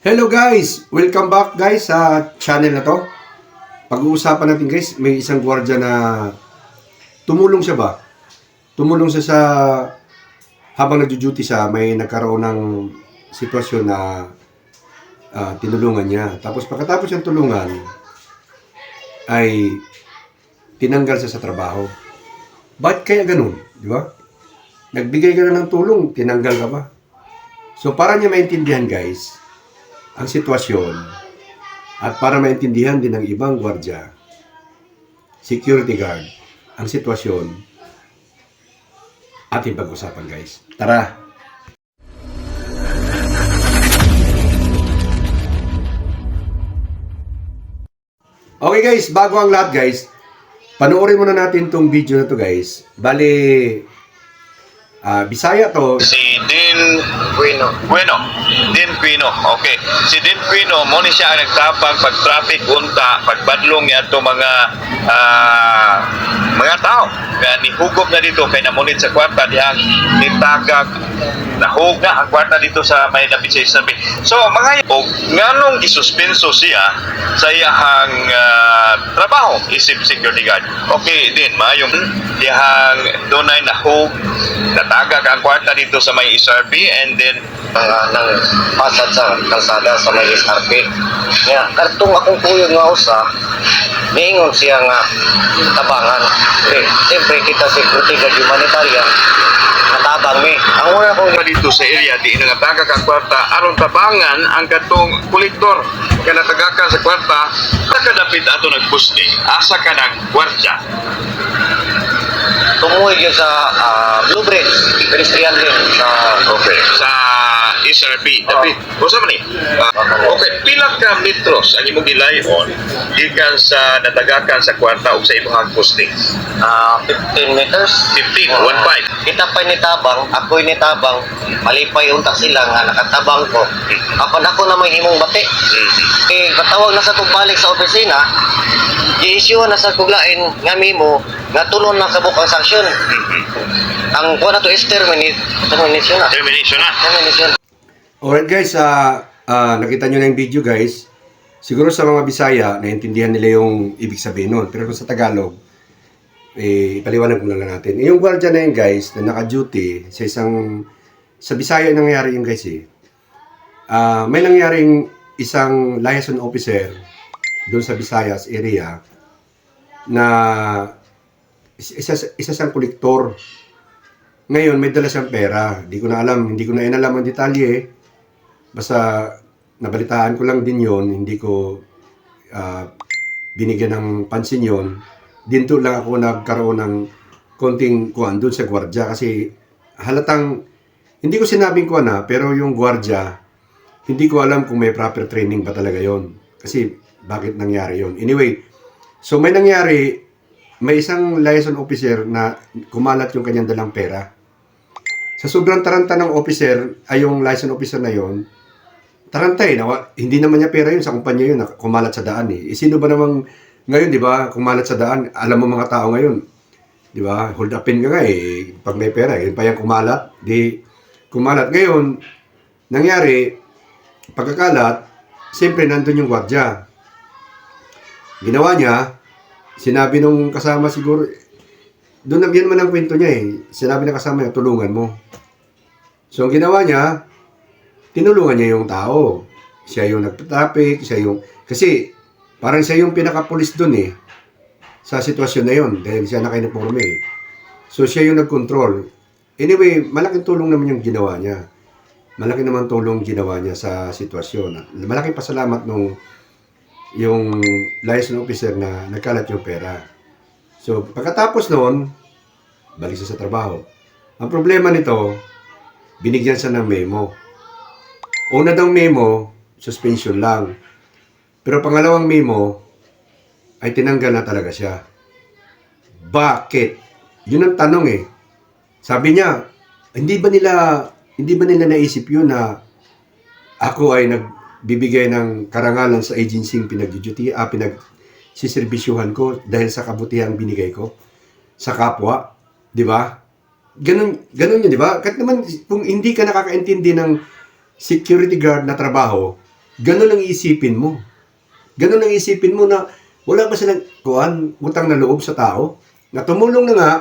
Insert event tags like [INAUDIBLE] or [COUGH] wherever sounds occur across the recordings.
Hello guys! Welcome back guys sa channel na to. Pag-uusapan natin guys, may isang gwardiya na tumulong siya ba? Tumulong siya sa habang nagjo-duty siya, may nagkaroon ng sitwasyon na ah, tinulungan niya. Tapos pagkatapos ng tulungan ay tinanggal siya sa trabaho. Ba't kaya ganun? Di ba? Nagbigay ka na ng tulong, tinanggal ka ba? So para niya maintindihan guys, ang sitwasyon at para maintindihan din ng ibang gwardya, security guard, ang sitwasyon, ating pag-usapan guys. Tara! Okay guys, bago ang lahat guys, panoorin muna natin tong video na to guys. Bali, ah Bisaya to, Si Din Quino. Bueno, Quino. Okay. Si Din Quino, mo ni siya ang nagtapang pag traffic unta, pagbadlong niya to mga ah, mga tao. Kaya nihugop na dito kay namunit sa kwarta diha nitagag nahug na ang kwarta dito sa may lapit sa isabi. So, mga og nganong gisuspenso siya sa iyahang ah, trabaho isip security guard. Okay, din maayong dihang dunay nahug natagag ang kwarta dito sa may SRP and then mga nang pasad sa kalsada sa may SRP. Nga, kartong akong kuyo nga usa, niingon siya nga tabangan. Eh, siyempre kita security guard humanitarian, natabang mi. Ang una kong dito sa area di na natagag ang kwarta. Aron tabangan ang katong kolektor kaya natagakan sa kwarta nakadapit ato nagpusting asa ka nag gwardya tumuhi yun sa ah, Blue Bridge, pedestrian din sa okay sa SRP tapi usa man ni Ah, okay pila ka metros ang imong gilayon gikan sa natagakan sa kwarta ug sa imong posting ah, 15 meters. 15 Ah, 15 Kita pa ni tabang, ako'y ni tabang, malipay unta sila nga nakatabang ko. Apan ako na may himong bati. Mhm. Eh, patawag na sa kong balik sa opisina, i-issue na sa kuglain nga memo nga tulon na sa bukang sanksyon. Mhm. Ang kuha na to is terminate, termination na. termination na Termination. Alright guys, ah ah, nakita nyo na yung video guys. Siguro sa mga Bisaya, naintindihan nila yung ibig sabihin nun. Pero kung sa Tagalog, eh, ipaliwanag muna lang natin. Yung gwardiya na yun guys, na naka-duty sa isang, sa Bisaya nangyari yung guys eh. Ah, may nangyaring isang liaison officer doon sa Visayas area na isa, isa siyang kolektor. Ngayon, may dala siyang pera. Hindi ko na alam, hindi ko na inalam ang detalye. Basta nabalitaan ko lang din yon hindi ko ah, binigyan ng pansin yon Dinto lang ako nagkaroon ng konting kuan doon sa gwardya kasi halatang hindi ko sinabing kuan na pero yung gwardya hindi ko alam kung may proper training ba talaga yon kasi bakit nangyari yon anyway so may nangyari may isang liaison officer na kumalat yung kanyang dalang pera. Sa sobrang taranta ng officer ay yung liaison officer na yon taranta eh. Nawa, hindi naman niya pera yun sa kumpanya yun. na Kumalat sa daan eh. eh sino ba namang ngayon, di ba, kumalat sa daan, alam mo mga tao ngayon, di ba, hold upin ka nga eh, pag may pera, yun pa yung kumalat, di, kumalat. Ngayon, nangyari, pagkakalat, siyempre nandun yung gwardya. Ginawa niya, sinabi nung kasama siguro, doon na yan man ang kwento niya eh. Sinabi ng kasama niya, tulungan mo. So, ang ginawa niya, tinulungan niya yung tao. Siya yung nagpa-traffic, siya yung... Kasi, parang siya yung pinaka-pulis doon eh. Sa sitwasyon na yun, dahil siya naka-uniforme eh. So, siya yung nag-control. Anyway, malaking tulong naman yung ginawa niya. Malaki naman tulong ginawa niya sa sitwasyon. Malaking pasalamat nung yung liaison officer na nagkalat yung pera. So, pagkatapos noon, balik siya sa trabaho. Ang problema nito, binigyan siya ng memo. Una daw memo, suspension lang. Pero pangalawang memo, ay tinanggal na talaga siya. Bakit? Yun ang tanong eh. Sabi niya, hindi ba nila hindi ba nila naisip yun na ako ay nagbibigay ng karangalan sa agency yung pinag-duty, ah, pinag siserbisyuhan ko dahil sa kabutihang binigay ko sa kapwa, di ba? Ganun, ganun yun, di ba? Kahit naman kung hindi ka nakakaintindi ng security guard na trabaho, Ganun ang isipin mo. Ganun ang isipin mo na wala ba silang kuan, utang na loob sa tao? Na tumulong na nga,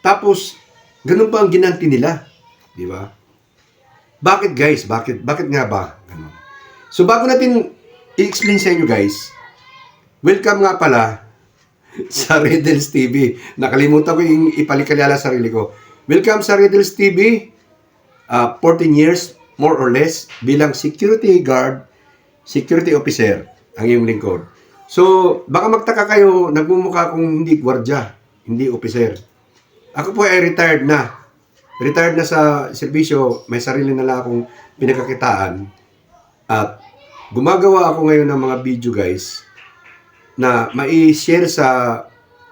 tapos ganun pa ang ginanti nila. Di ba? Bakit guys? Bakit? Bakit nga ba? Ganun. So bago natin i-explain sa inyo guys, welcome nga pala [LAUGHS] sa Riddles TV. Nakalimutan ko yung ipalikalala sa sarili ko. Welcome sa Riddles TV. Uh, 14 years, more or less, bilang security guard, security officer, ang iyong lingkod. So, baka magtaka kayo, nagmumukha akong hindi gwardya, hindi officer. Ako po ay retired na. Retired na sa serbisyo, may sarili na lang akong pinagkakitaan. At gumagawa ako ngayon ng mga video guys na mai-share sa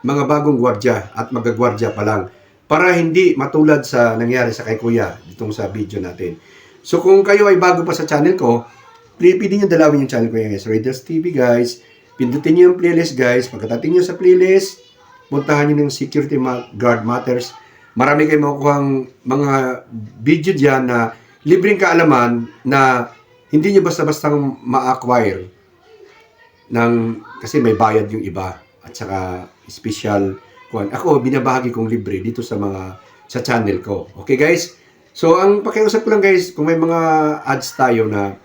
mga bagong gwardya at magagwardya pa lang para hindi matulad sa nangyari sa kay Kuya ditong sa video natin. So kung kayo ay bago pa sa channel ko, pwede nyo dalawin yung channel ko guys. Raiders TV guys. Pindutin nyo yung playlist guys. Pagkatating nyo sa playlist, puntahan nyo yung Security Guard Matters. Marami kayong makukuhang mga video diyan na libreng kaalaman na hindi nyo basta-bastang ma-acquire ng kasi may bayad yung iba at saka special kuan. Ako binabahagi kong libre dito sa mga sa channel ko. Okay guys? So ang pakiusap ko lang guys, kung may mga ads tayo na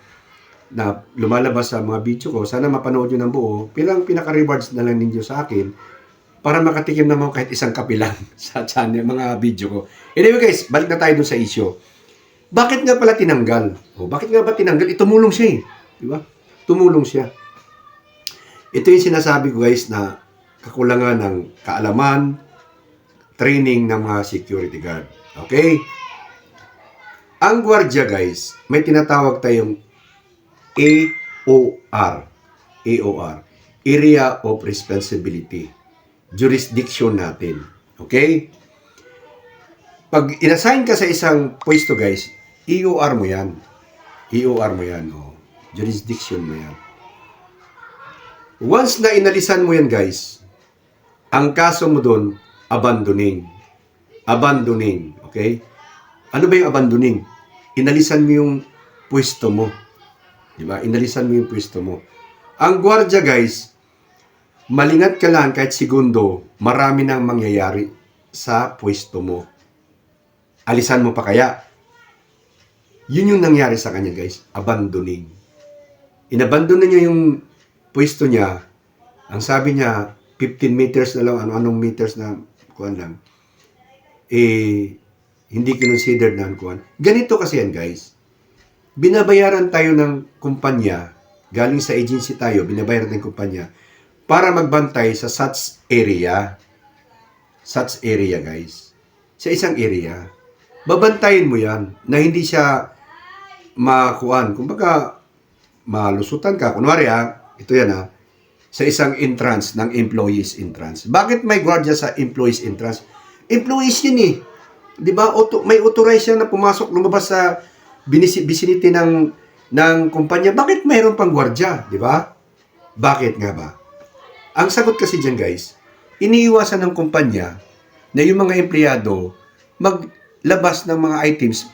na lumalabas sa mga video ko, sana mapanood nyo ng buo. Pilang pinaka-rewards na lang ninyo sa akin para makatikim naman kahit isang kape lang [LAUGHS] sa channel, mga video ko. Anyway guys, balik na tayo dun sa issue. Bakit nga pala tinanggal? O, bakit nga ba tinanggal? Eh, tumulong siya eh. Di ba? Tumulong siya. Ito yung sinasabi ko guys na kakulangan ng kaalaman, training ng mga security guard. Okay? Ang gwardiya guys, may tinatawag tayong AOR. AOR. Area of Responsibility. Jurisdiction natin. Okay? Pag inassign ka sa isang pwesto guys, EOR mo yan. EOR mo yan. Oh. Jurisdiction mo yan. Once na inalisan mo yan guys, ang kaso mo doon, abandoning. Abandoning. Okay? Ano ba yung abandoning? Inalisan mo yung pwesto mo. Di ba? Inalisan mo yung pwesto mo. Ang gwardiya guys, malingat ka lang kahit segundo, marami nang mangyayari sa pwesto mo. Alisan mo pa kaya? Yun yung nangyari sa kanya guys, abandoning. Inabandon na niya yung pwesto niya. Ang sabi niya, 15 meters na lang, ano-anong meters na, kuan lang. Eh, hindi kinonsider na kuan. Ganito kasi yan guys. Binabayaran tayo ng kumpanya, galing sa agency tayo, binabayaran ng kumpanya, para magbantay sa such area. Such area guys. Sa isang area. Babantayin mo yan na hindi siya makuan. Kumbaga, malusutan ka. Kunwari ha, ito yan ha, sa isang entrance ng employees entrance. Bakit may gwardiya sa employees entrance? Employees yun eh. Di ba? Auto, may authorized siya na pumasok, lumabas sa vicinity ng, ng kumpanya. Bakit mayroon pang gwardiya? Di ba? Bakit nga ba? Ang sagot kasi dyan guys, iniiwasan ng kumpanya na yung mga empleyado maglabas ng mga items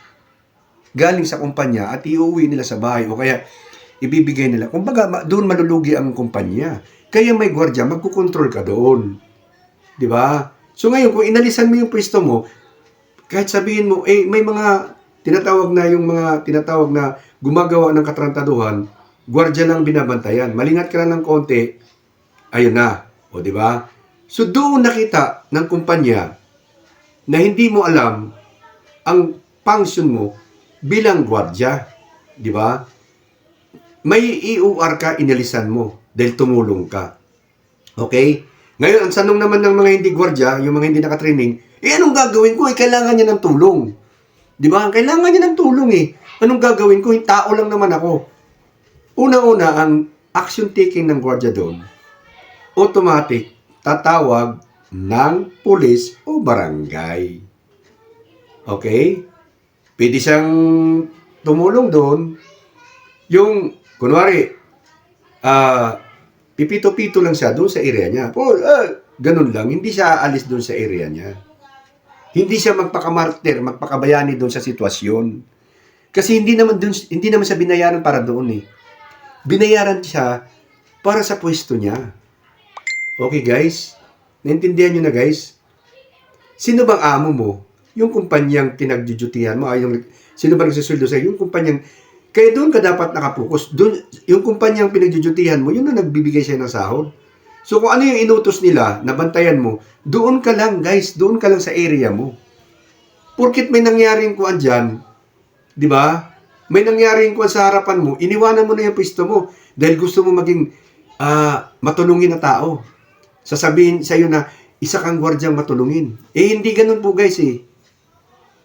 galing sa kumpanya at iuwi nila sa bahay o kaya ibibigay nila. Kumbaga, doon malulugi ang kumpanya. Kaya may gwardiya, magkukontrol ka doon. Di ba? So ngayon, kung inalisan mo yung pwesto mo, kahit sabihin mo, eh, may mga tinatawag na yung mga tinatawag na gumagawa ng katrantaduhan, gwardiya lang binabantayan. Malingat ka lang ng konti, ayun na. O, di ba? So doon nakita ng kumpanya na hindi mo alam ang function mo bilang gwardiya. Di ba? May EOR ka, inalisan mo dahil tumulong ka. Okay? Ngayon, ang sanong naman ng mga hindi gwardiya, yung mga hindi nakatraining, eh anong gagawin ko? Eh, kailangan niya ng tulong. Di ba? Kailangan niya ng tulong eh. Anong gagawin ko? Eh, tao lang naman ako. Una-una, ang action taking ng gwardiya doon, automatic, tatawag ng pulis o barangay. Okay? Pwede siyang tumulong doon. Yung, kunwari, ah, pipito-pito lang siya doon sa area niya. Po, ah, ganun lang. Hindi siya alis doon sa area niya. Hindi siya magpakamartir, magpakabayani doon sa sitwasyon. Kasi hindi naman dun, hindi naman siya binayaran para doon eh. Binayaran siya para sa pwesto niya. Okay guys? Naintindihan nyo na guys? Sino bang amo mo? Yung kumpanyang pinagdudutihan mo, ay yung, sino ba nagsusuldo sa'yo? Yung kumpanyang, kaya doon ka dapat nakapokus. Doon, yung kumpanyang pinagdudutihan mo, yun na nagbibigay siya ng sahod. So kung ano yung inutos nila, nabantayan mo, doon ka lang guys, doon ka lang sa area mo. Porkit may nangyaring kuan dyan, di ba? May nangyaring kuan sa harapan mo, iniwanan mo na yung pwesto mo dahil gusto mo maging ah, matulungin na tao. Sasabihin sa iyo na isa kang gwardyang matulungin. Eh hindi ganun po guys eh.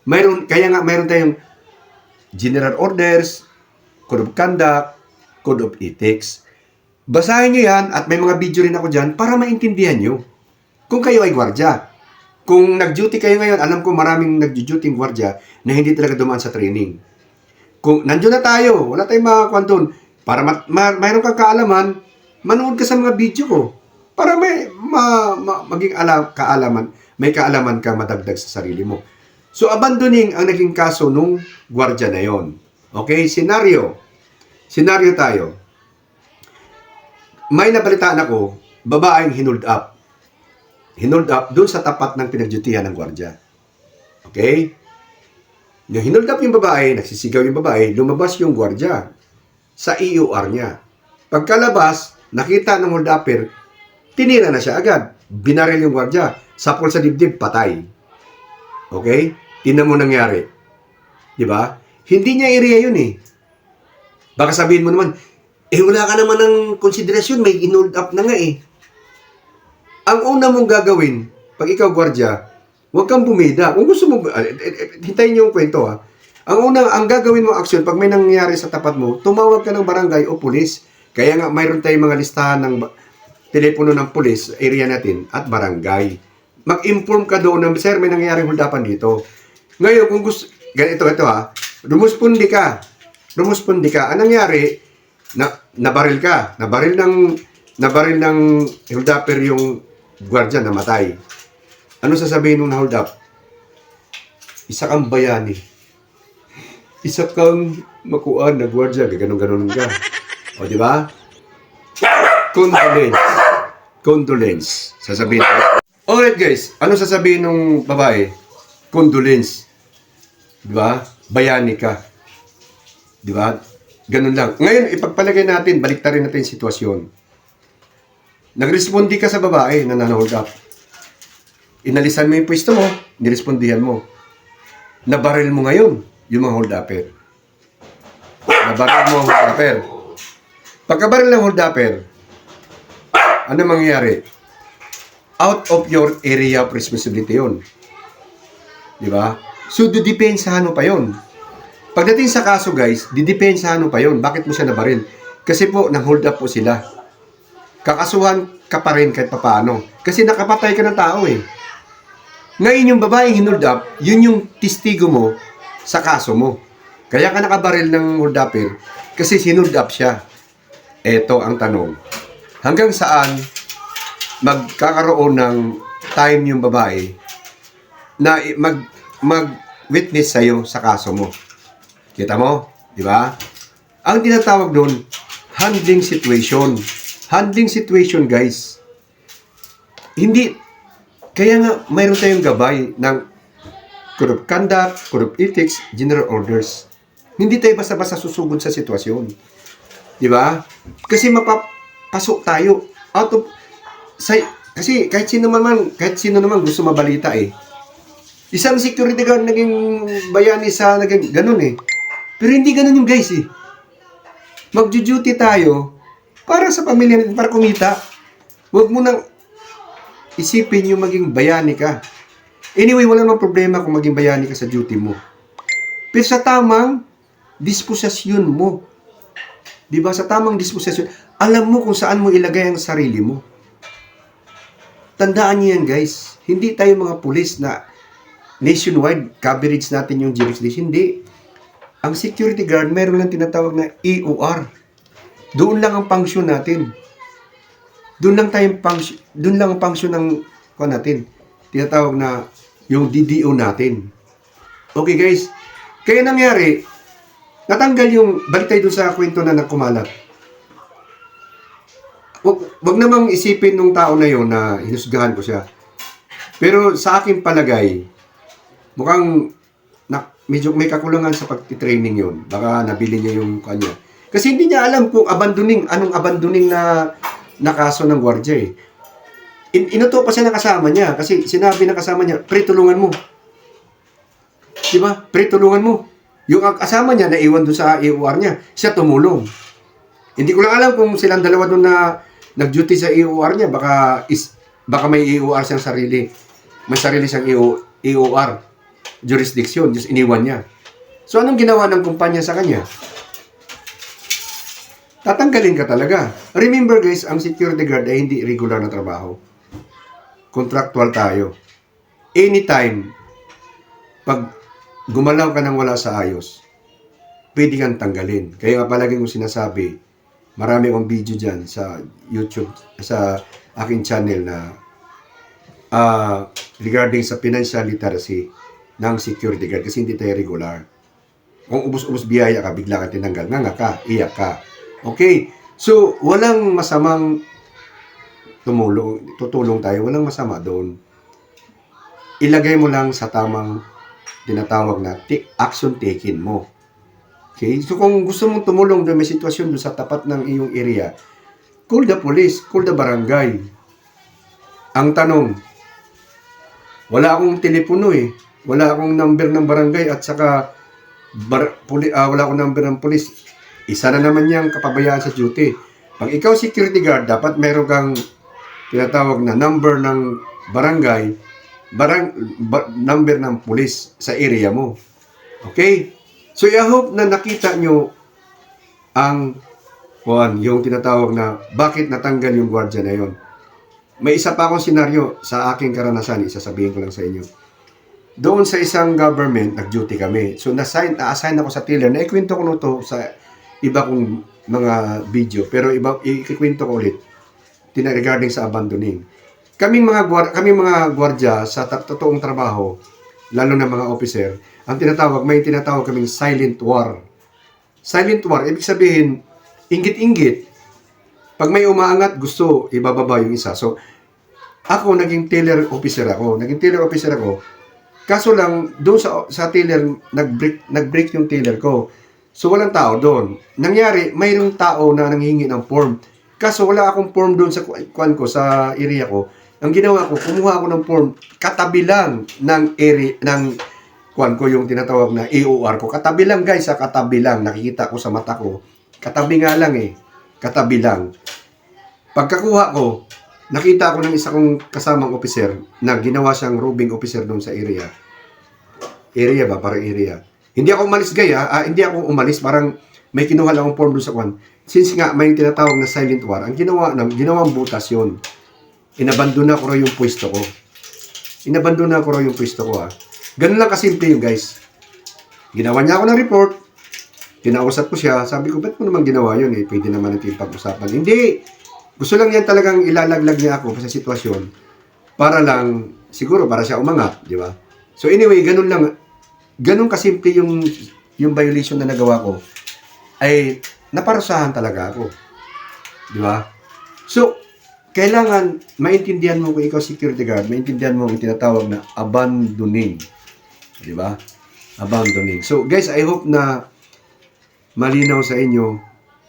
Mayroon kaya nga mayroon tayong general orders, code of conduct, code of ethics. Basahin nyo yan at may mga video rin ako dyan para maintindihan nyo. Kung kayo ay gwardya. Kung nag-duty kayo ngayon, alam ko maraming nag-duty gwardya na hindi talaga dumaan sa training. Kung nandiyo na tayo, wala tayong makakuan doon. Para ma- ma- mayroon kang kaalaman, manood ka sa mga video ko. Para may ma- ma- maging alam, kaalaman, may kaalaman ka madagdag sa sarili mo. So, abandoning ang naging kaso nung gwardya na yon. Okay, senaryo. Senaryo tayo. May nabalitaan ako, babaeng hinold up. Hinold up doon sa tapat ng pinagjutihan ng gwardya. Okay? Yung hinold up yung babae, nagsisigaw yung babae, lumabas yung gwardya sa EUR niya. Pagkalabas, nakita ng hold upper, tinira na siya agad. Binaril yung gwardya. Sapol sa dibdib, patay. Okay? Tinan mo nangyari. Di ba? Hindi niya area yun eh. Baka sabihin mo naman, eh wala ka naman ng konsiderasyon, may inold up na nga eh. Ang una mong gagawin, pag ikaw gwardya, huwag kang bumida. Kung gusto mo, ah, eh, hintayin niyo yung kwento ha. Ang una, ang gagawin mo aksyon, pag may nangyari sa tapat mo, tumawag ka ng barangay o pulis. Kaya nga, mayroon tayong mga listahan ng telepono ng pulis, area natin, at barangay. Mag-inform ka doon na, sir, may nangyayaring huldapan dito. Ngayon, kung gusto, ganito, ito ha, rumuspondi ka. Rumuspondi ka. Anong nangyari? Na, nabaril ka. Nabaril ng, nabaril ng hold upper yung gwardiya namatay. Ano sasabihin nung na-hold up? Isa kang bayani. Isa kang makuan na gwardiya. Ganon-ganon ka. O, di ba? Condolence. Condolence. Sasabihin. Alright guys, ano sasabihin nung babae? Condolence. Di ba? Bayani ka. Di ba? Ganun lang. Ngayon, ipagpalagay natin, baliktarin natin yung sitwasyon. Nagrespondi ka sa babae na nanohold up. Inalisan mo yung pwesto mo, nirespondihan mo. Nabaril mo ngayon yung mga hold upper. Nabaril mo ang hold upper. Pagkabaril ng hold upper, ano mangyayari? Out of your area of responsibility yun. Di ba? So, didepensahan mo pa yun. Pagdating sa kaso guys, didepensahan mo pa yun. Bakit mo siya nabaril? Kasi po, nang-hold up po sila. Kakasuhan ka pa rin kahit papaano. Kasi nakapatay ka ng tao eh. Ngayon yung babaeng hinold up, yun yung testigo mo sa kaso mo. Kaya ka nakabaril ng hold upper kasi hinold up siya. Ito ang tanong. Hanggang saan magkakaroon ng time yung babae na mag mag witness sa'yo sa kaso mo. Kita mo? Di ba? Ang tinatawag doon, handling situation. Handling situation, guys. Hindi, kaya nga, mayroon tayong gabay ng of conduct, of ethics, general orders. Hindi tayo basta-basta susugod sa sitwasyon. Di ba? Kasi mapapasok tayo out of sa, kasi kahit sino naman, kahit sino naman gusto mabalita eh. Isang security guard naging bayani sa naging ganun eh. Pero hindi ganun yung guys eh. Magjo-duty tayo para sa pamilya natin, para kumita. Huwag mo nang isipin yung maging bayani ka. Anyway, wala namang problema kung maging bayani ka sa duty mo. Pero sa tamang disposisyon mo. Di ba? Sa tamang disposisyon, alam mo kung saan mo ilagay ang sarili mo. Tandaan niyo yan, guys. Hindi tayo mga pulis na nationwide coverage natin yung jurisdiction. Hindi. Ang security guard, meron lang tinatawag na EOR. Doon lang ang function natin. Doon lang tayong function, doon lang ang function ng ko natin. Tinatawag na yung DDO natin. Okay guys, kaya nangyari, natanggal yung, balik tayo dun sa kwento na nagkumalat. Wag, wag namang isipin nung tao na yon na hinusgahan ko siya. Pero sa akin palagay, mukhang na, medyo may kakulangan sa pagtitraining yon. Baka nabili niya yung kanya. Kasi hindi niya alam kung abandoning, anong abandoning na, na kaso ng gwardiya eh. In, inuto pa siya ng kasama niya kasi sinabi ng kasama niya, pre, tulungan mo. Di ba? Pre, tulungan mo. Yung kasama niya na iwan doon sa EOR niya, siya tumulong. Hindi ko lang alam kung silang dalawa doon na nag-duty sa EOR niya, baka is baka may EOR siyang sarili. May sarili siyang EO, EOR jurisdiction, just iniwan niya. So anong ginawa ng kumpanya sa kanya? Tatanggalin ka talaga. Remember guys, ang security guard ay hindi regular na trabaho. Contractual tayo. Anytime, pag gumalaw ka nang wala sa ayos, pwede kang tanggalin. Kaya nga palagi kong sinasabi, marami akong video dyan sa YouTube, sa aking channel na ah, regarding sa financial literacy ng security guard kasi hindi tayo regular. Kung ubus-ubus biyaya ka, bigla ka tinanggal, nga nga ka, iyak ka. Okay, so walang masamang tumulong, tutulong tayo, walang masama doon. Ilagay mo lang sa tamang tinatawag na ti- action taken mo. Okay? So kung gusto mong tumulong doon may sitwasyon doon sa tapat ng iyong area, call the police, call the barangay. Ang tanong, wala akong telepono eh. Wala akong number ng barangay at saka bar, puli, ah, wala akong number ng police. Isa na naman niyang kapabayaan sa duty. Pag ikaw security guard, dapat meron kang tinatawag na number ng barangay, barang, ba- number ng police sa area mo. Okay? So, I hope na nakita nyo ang kuan, yung tinatawag na bakit natanggal yung gwardiya na yon. May isa pa akong senaryo sa aking karanasan, isasabihin ko lang sa inyo. Doon sa isang government, nag-duty kami. So, na-assign, na-assign ako sa tiller. Naikwento ko no to sa iba kong mga video. Pero iba, ikikwento ko ulit tina regarding sa abandoning. Kaming mga gwar kaming mga gwardiya sa totoong trabaho, lalo na mga officer, ang tinatawag, may tinatawag kaming silent war. Silent war, ibig sabihin, inggit-inggit. Pag may umaangat, gusto ibababa yung isa. So, ako, naging tailor officer ako. Naging tailor officer ako. Kaso lang, doon sa, sa tailor, nag-break, nag-break yung tailor ko. So, walang tao doon. Nangyari, mayroong tao na nanghingi ng form. Kaso, wala akong form doon sa ku- kuan ko, sa area ko. Ang ginawa ko, kumuha ako ng form, katabi lang ng area, ng kuan ko yung tinatawag na AOR ko. Katabi lang guys, sa katabi lang. Nakikita ko sa mata ko. Katabi nga lang eh. Katabi lang. Pagkakuha ko, nakita ko ng isa kong kasamang officer na ginawa siyang roving officer doon sa area. Area ba? Parang area. Hindi ako umalis gaya, ah, hindi ako umalis, parang may kinuha lang akong form doon sa kwan. Since nga may tinatawag na silent war, ang ginawa ng ginawang butas yon. Inabandona ko raw yung pwesto ko. Inabandona ko raw yung pwesto ko ha. Ganun lang kasimple yung guys. Ginawa niya ako ng report, Kinausap ko siya, sabi ko, ba't mo naman ginawa yun eh? Pwede naman natin pag-usapan. Hindi! Gusto lang yan talagang ilalaglag niya ako sa sitwasyon para lang, siguro para siya umangat, di ba? So anyway, ganun lang, ganun kasimple yung, yung violation na nagawa ko, ay naparusahan talaga ako. Di ba? So, kailangan maintindihan mo kung ikaw security guard, maintindihan mo ang tinatawag na abandoning. Di ba? Abandoning. So, guys, I hope na malinaw sa inyo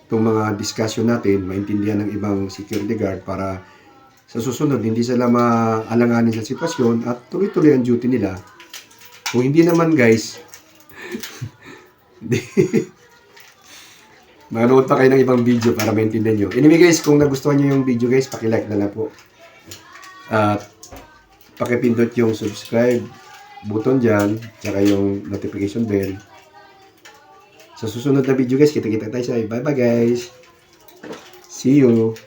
itong mga discussion natin, maintindihan ng ibang security guard para sa susunod hindi sila maalanganin sa sitwasyon at tuloy-tuloy ang duty nila. Kung hindi naman guys. [LAUGHS] Manood pa kayo ng ibang video para maintindihan nyo. Anyway guys, kung nagustuhan nyo yung video guys, pakilike na lang po. At pakipindot yung subscribe button dyan, tsaka yung notification bell. Sa susunod na video guys, kita-kita tayo sa Bye bye guys. See you.